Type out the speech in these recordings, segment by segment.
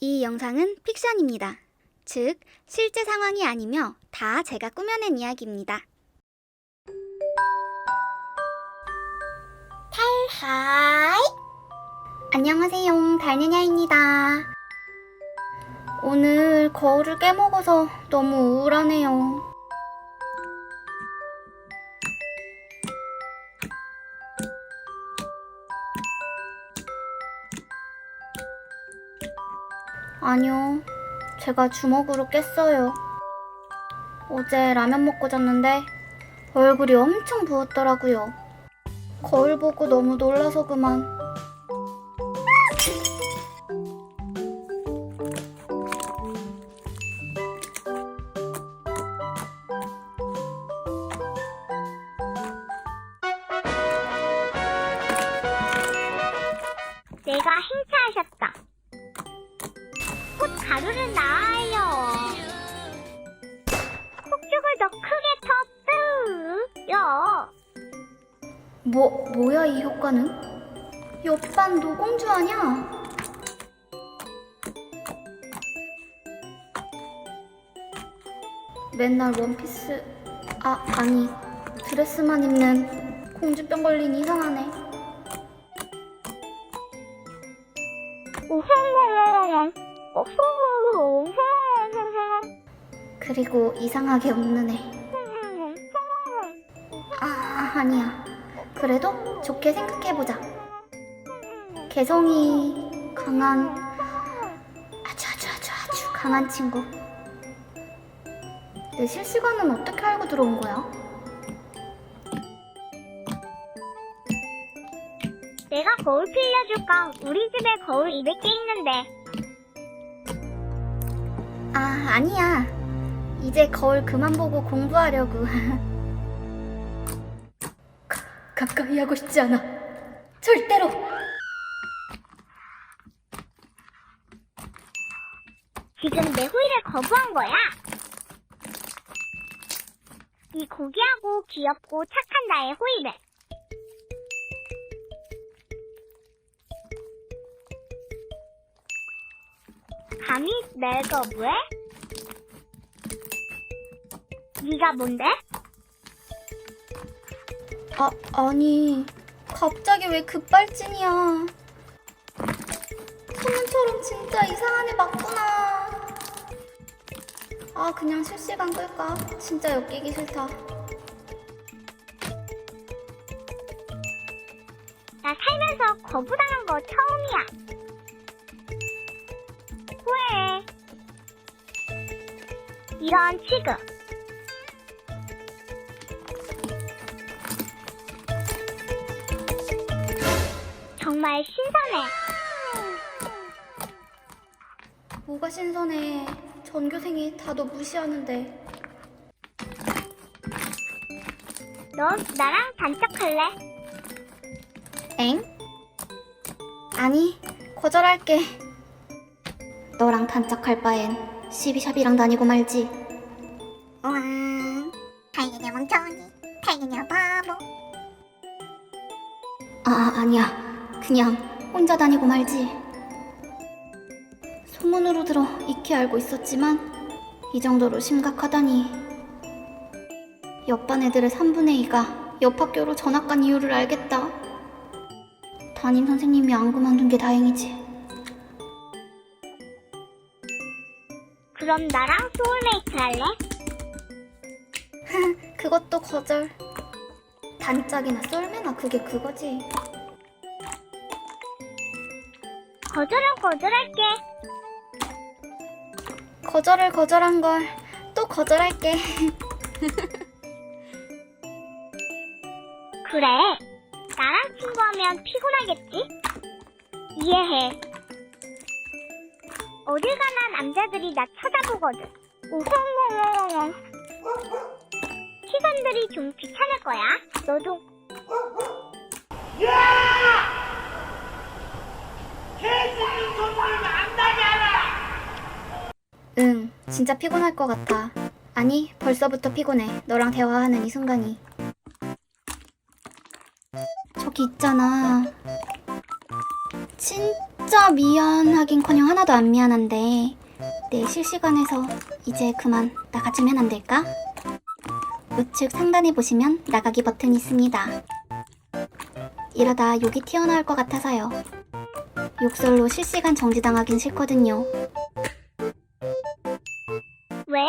이 영상은 픽션입니다. 즉, 실제 상황이 아니며 다 제가 꾸며낸 이야기입니다. 탈하이! 안녕하세요, 달느냐입니다. 오늘 거울을 깨먹어서 너무 우울하네요. 제가 주먹으로 깼어요. 어제 라면 먹고 잤는데 얼굴이 엄청 부었더라고요. 거울 보고 너무 놀라서 그만. 뭐, 뭐야 이 효과는? 옆반 노공주 아냐? 맨날 원피스, 아, 아니, 드레스만 입는 공주병 걸린 이상하네. 우흥흥흥흥. 우흥흥흥흥. 그리고 이상하게 웃는 애. 아, 아니야. 그래도 좋게 생각해보자. 개성이 강한, 아주 아주 아주 아주 강한 친구. 내 실시간은 어떻게 알고 들어온 거야? 내가 거울 빌려줄까? 우리 집에 거울 200개 있는데. 아, 아니야. 이제 거울 그만 보고 공부하려고. 가, 가까이 하고 싶지 않아. 절대로! 지금 내 후회를 거부한 거야. 이 고귀하고 귀엽고 착한 나의 호의를. 감히 날 거부해? 네가 뭔데? 아, 아니. 갑자기 왜 급발진이야. 소문처럼 진짜 이상한 애 맞구나. 아, 그냥 실시간 끌까? 진짜 엮이기 싫다. 나 살면서 거부당한 거 처음이야. 후회해. 이런 취급. 정말 신선해. 뭐가 신선해. 전교생이 다 너 무시하는데. 너 나랑 단짝할래? 엥? 아니, 거절할게. 너랑 단짝할 바엔 시비샵이랑 다니고 말지. 그냥 혼자 다니고 말지. 소문으로 들어 익히 알고 있었지만 이 정도로 심각하다니. 옆반 애들의 3분의 2가 옆 학교로 전학 간 이유를 알겠다. 담임 선생님이 안 그만둔 게 다행이지. 그럼 나랑 소울메이트 할래? 그것도 거절. 단짝이나 썰매나 그게 그거지. 거절은 거절할게. 거절을 거절한 걸 또 거절할게. 그래. 나랑 친구하면 피곤하겠지? 이해해. 어딜 가나 남자들이 나 쳐다보거든. 우엉엉엉엉. 시선들이 좀 귀찮을 거야. 너도 응, 진짜 피곤할 것 같아. 아니, 벌써부터 피곤해. 너랑 대화하는 이 순간이. 저기 있잖아. 진짜 미안하긴커녕 하나도 안 미안한데 내 실시간에서 이제 그만 나가주면 안 될까? 우측 상단에 보시면 나가기 버튼이 있습니다. 이러다 욕이 튀어나올 것 같아서요. 욕설로 실시간 정지당하긴 싫거든요. 왜?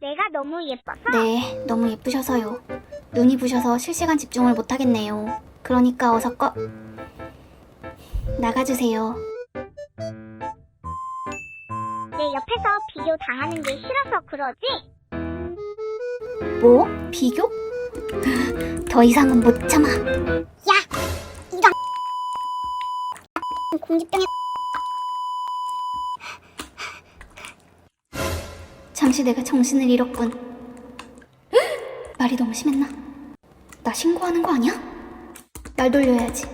내가 너무 예뻐서? 네, 너무 예쁘셔서요. 눈이 부셔서 실시간 집중을 못하겠네요. 그러니까 어서 꺼... 나가주세요. 내 옆에서 비교 당하는 게 싫어서 그러지? 뭐? 비교? 더 이상은 못 참아. 야! 공주병에 잠시 내가 정신을 잃었군. 말이 너무 심했나? 나 신고하는 거 아니야? 날 돌려야지.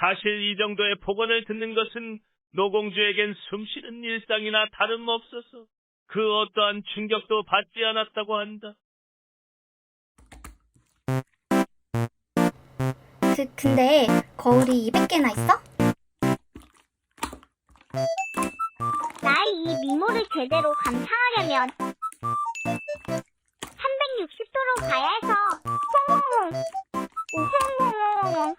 사실 이 정도의 폭언을 듣는 것은 노공주에겐 숨쉬는 일상이나 다름없어서 그 어떠한 충격도 받지 않았다고 한다. 그, 근데 거울이 200개나 있어? 나의 이 미모를 제대로 감상하려면 360도로 가야 해서 홍홍홍 오홍홍홍홍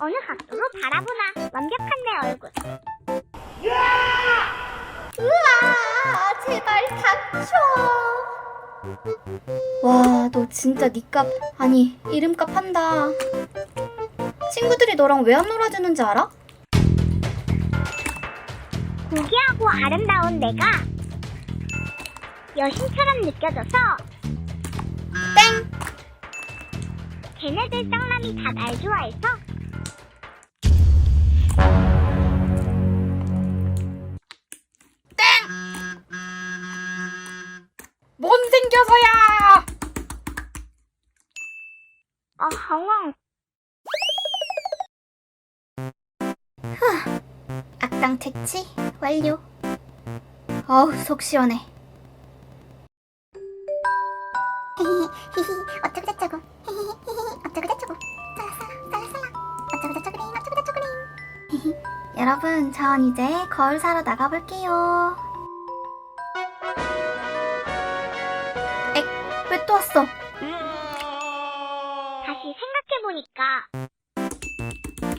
어느 각도로 바라보나 완벽한 내 얼굴 으아, 제발 닥쳐. 와, 너 진짜 니값 아니 이름값 한다. 친구들이 너랑 왜 안 놀아주는지 알아? 고귀하고 아름다운 내가 여신처럼 느껴져서 땡. 걔네들 쌍남이 다 날 좋아해서 못생겨서야. 어허엉 악당 퇴치 완료. 어우 속 시원해. 어쩌고 저쩌고. 어쩌고 저쩌고. 쌀쌀쌀쌀 어쩌고 저쩌고 링 어쩌고 저쩌고 링 여러분 전 이제 거울 사러 나가볼게요. 엑왜 또 왔어? 다시 생각해보니까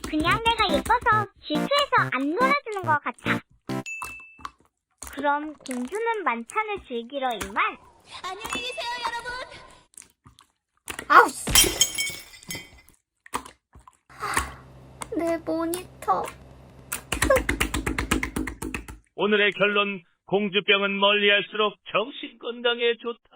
그냥 내가 예뻐서 질투해서 안 놀아주는 것 같아. 그럼 공주는 만찬을 즐기러 이만 아우 내 모니터 오늘의 결론 공주병은 멀리할수록 정신 건강에 좋다. 끝.